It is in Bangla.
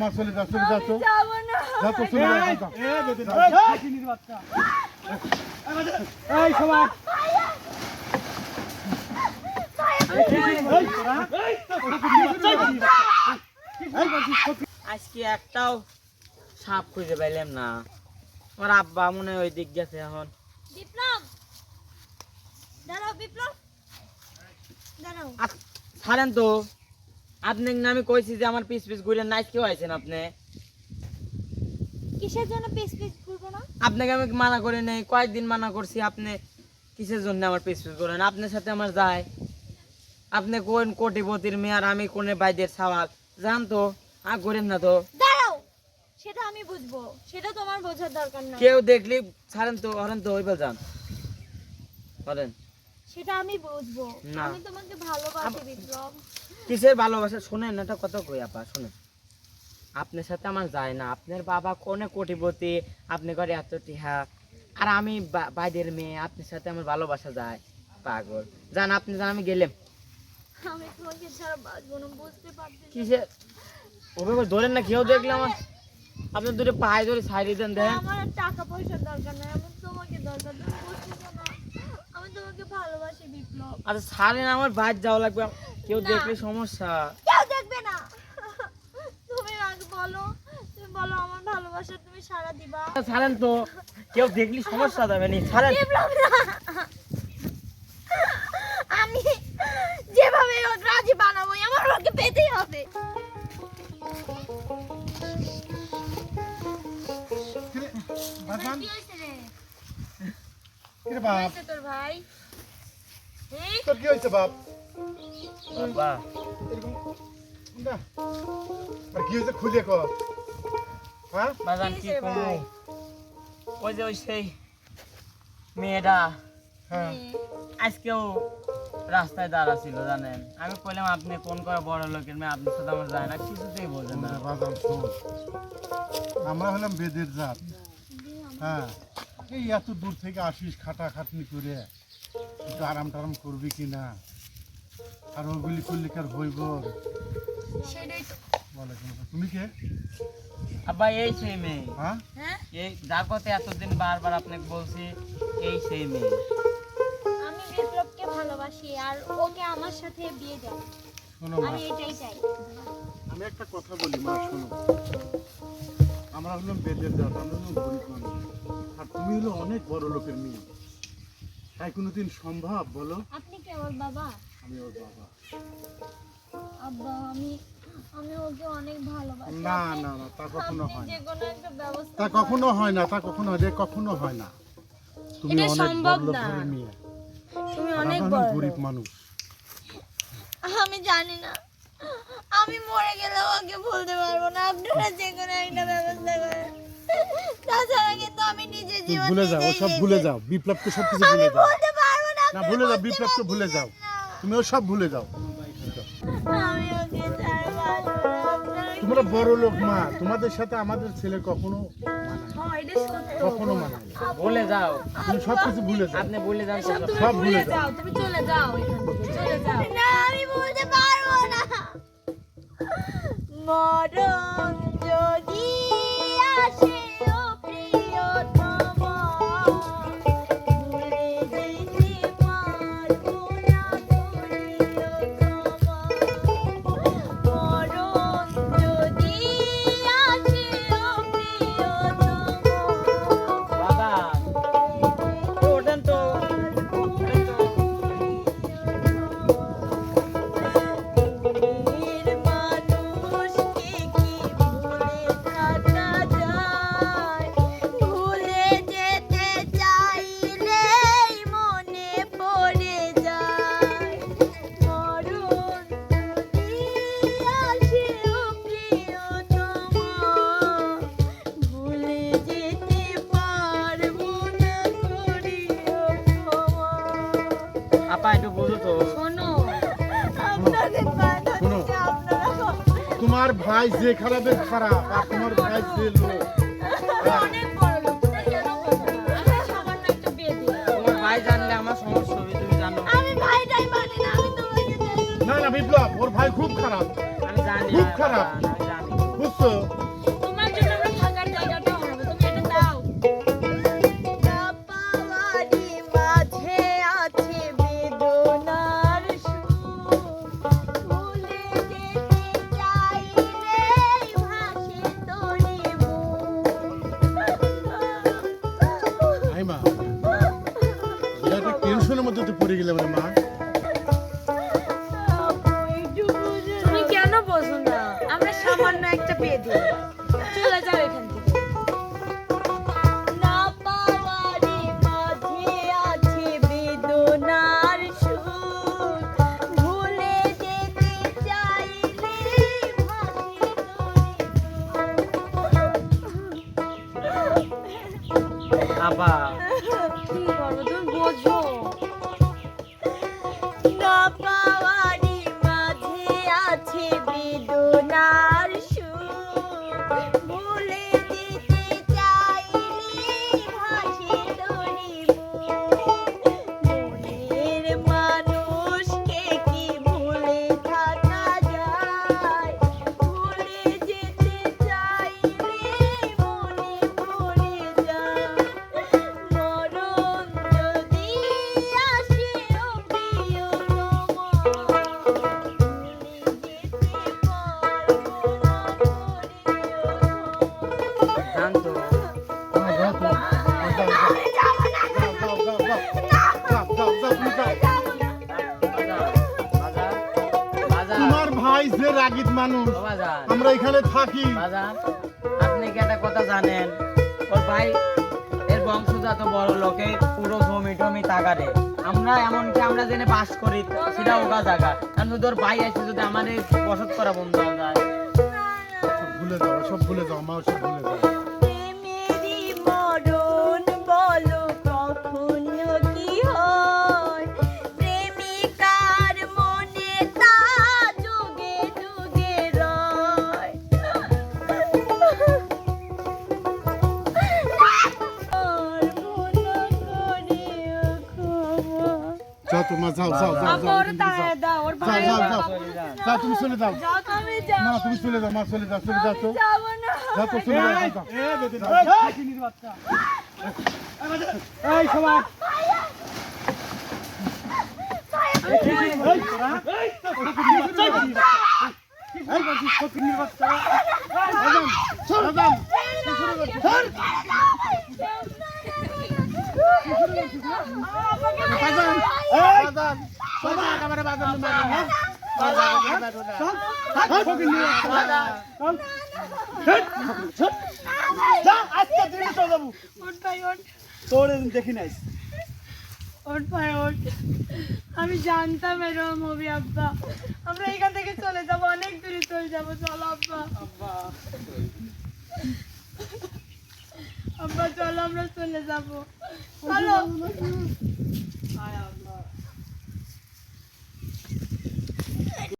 মা চলে যা চলে যা তো যা তো চলে যা যা। এই সবাই। আজকে একটাও সাপ খুঁজে পাইলাম না। আমার আব্বা মনে হয় ওই দিক গেছে এখন। বিপ্লব! দাঁড়াও বিপ্লব! দাঁড়াও। ছাড়েন তো। আপনি না আমি কইছি যে আমার পিস পিস ঘুরে নাইস কেউ আইছেন আপনি? কিসের জন্য পিস পিস ঘুরবো না? আপনাকে আমি মানা করে নেই কয়েকদিন মানা করছি আপনি কিসের জন্য আমার পিস পিস করেন আপনার সাথে আমার যায়। আপনি কোন কোটিপতির আর আমি কোনে বাইদের সওয়াল? জান তো আ করেন না তো। দাঁড়াও! সেটা আমি বুঝব। সেটা তোমার বোঝার দরকার নাই কেউ দেখলি ছাড়েন তো হরেন তো ওইবার যান। হরেন সেটা আমি বুঝব। আমি তোমাকে ভালোবাসি বিপ্লব। কিসের ভালোবাসা? শোনেন এটা কত কই আপা শোনেন। আপনার সাথে আমার যায় না। আপনার বাবা কোনে কোটিপতি আপনি করে এত টিহা। আর আমি বা- বাইরের মেয়ে আপনার সাথে আমার ভালোবাসা যায়। পাগল। জান আপনি জান আমি গেলাম আমি তোমাকে ছাড়া বাঁচবো না বুঝতে পারছি ধরেন না কেউ দেখলে আমার আপনার দুটো পায়ে ধরে সাইডে দেন দেন আমার টাকা পয়সার দরকার নাই আমার তোমাকে দরকার তুমি না। আমি তোমাকে ভালোবাসি বিপ্লব। আচ্ছা ছাড়েন আমার বাইর যাওয়া লাগবে। কেউ দেখলে সমস্যা। কেউ দেখবে না। তুমি আগে বলো তুমি বলো আমার ভালোবাসা তুমি সারা দিবা। আচ্ছা, ছাড়েন তো। কেউ দেখলি সমস্যা দেবে নি ছাড়েন। আমি যেভাবে হোক রাজি বানাবো আমার ওকে পেতেই হবে। কি হয়েছে রে? কিরে বাপ? তোর ভাই? হুম? তোর কি হয়েছে বাপ? বাবা এরকম না। আর কি হয়েছে খুলে কর। হ্যাঁ? বাজান কি কিসের ওই যে ওই সেই মেয়েটা হ্যাঁ। আজকেও রাস্তায় দাঁড়া ছিল জানেন। আমি কইলাম আপনি কোন করে বড় লোকের মেয়ে আপনি সাথে আমার যায় না কিছুতেই বোঝেন না। বাজান শোন। আমরা হলাম বেদের জাত। হ্যাঁ। এই এত দূর থেকে আসিস খাটা খাটনি করে। একটু আরাম টারাম করবি কি না আর ওগুলি করলে কার হইব? সেটাই তো। তুমি কে? আব্বা এই সেই মেয়ে। হ্যাঁ? হ্যাঁ? এই যার কথা এতদিন বারবার আপনাকে বলছি এই সেই মেয়ে। আমি বিপ্লবকে ভালোবাসি আর ওকে আমার সাথে বিয়ে দাও শোনো মা। আমি এটাই চাই। আমি একটা কথা বলি মা শোনো। আমরা হলাম বেদের জাত আমরা হলাম গরিব মানুষ। আর তুমি হলো অনেক বড় লোকের মেয়ে। তাই কোনোদিন সম্ভব বলো? আপনি কি আমার বাবা? আমি ওর বাবা আব্বা আমি আমি ওকে অনেক ভালোবাসি। না না না তা কখনো হয় না। কোনো একটা ব্যবস্থা তা কখনো হয় না তা কখনো হয় না কখনো হয় না। তুমি অনেক বড় লোক মেয়ে। তুমি অনেক বড় গরিব মানুষ। আমি জানি না। আমি মরে গেলেও ওকে ভুলতে পারব না। আপনারা যে কোনো একটা ব্যবস্থা করেন। তাছাড়া কিন্তু আমি জীবন ভুলে যাও সব ভুলে যাও। বিপ্লবকে সব কিছু ভুলে যাও। না না ভুলে যাও বুঝতে বিপ্লবকে ভুলে যাও। তুমি ও সব ভুলে যাও তোমরা বড় লোক মা তোমাদের সাথে আমাদের ছেলে কখনো। হয়। কখনো মানায় না। বলে যাও তুমি সব কিছু ভুলে যাও আপনি বলে যান সব ভুলে যাও তুমি চলে যাও চলে যাও না আমি বলতে পারব না মরণ যদি তোমার ভাই যে খারাপের খারাপ আর তোমার ভাই যে তোমার জানলে আমার ওর খুব খারাপ। আমি জানি খুব খারাপ। বুঝছ? চাপিয়ে দিই চলে যাও এখান থেকে। apa Bye. বাজার তোমার ভাই যে রাগিত মানুষ আমরা এখানে থাকি। আপনি কি একটা কথা জানেন? ওর ভাই এর বংশজাত বড় লোকে পুরো জমি টমি তাগারে আমরা এমনকি আমরা জেনে বাস করি সেটা ওগা জায়গা। কারণ যদি ওর ভাই আসে যদি আমাদের বসত করা বন্ধ হয়ে। যায় সব ভুলে যাও সব ভুলে যাও মা সব ভুলে যাও। যাও তো মা যাও যাও যাও যাও যাও যাও যাও যাও তুমি চলে যাও না তুমি চলে যাও মা চলে যাও চলে যাও তো যাও তো চলে যাও যাও, যাও এই সবাই সাবধান সাবধান সাবধান সাবধান একেবারে বাজার নিয়ে মারবেন, হ্যাঁ? ওঠ ভাই ওঠ তোর আমি জানতাম এরকম হবে আব্বা। আমরা এখান থেকে চলে যাব, অনেক দূরে চলে যাব। চলো, আব্বা। আব্বা। বাবা চলো আমরা চলে যাব। চলো।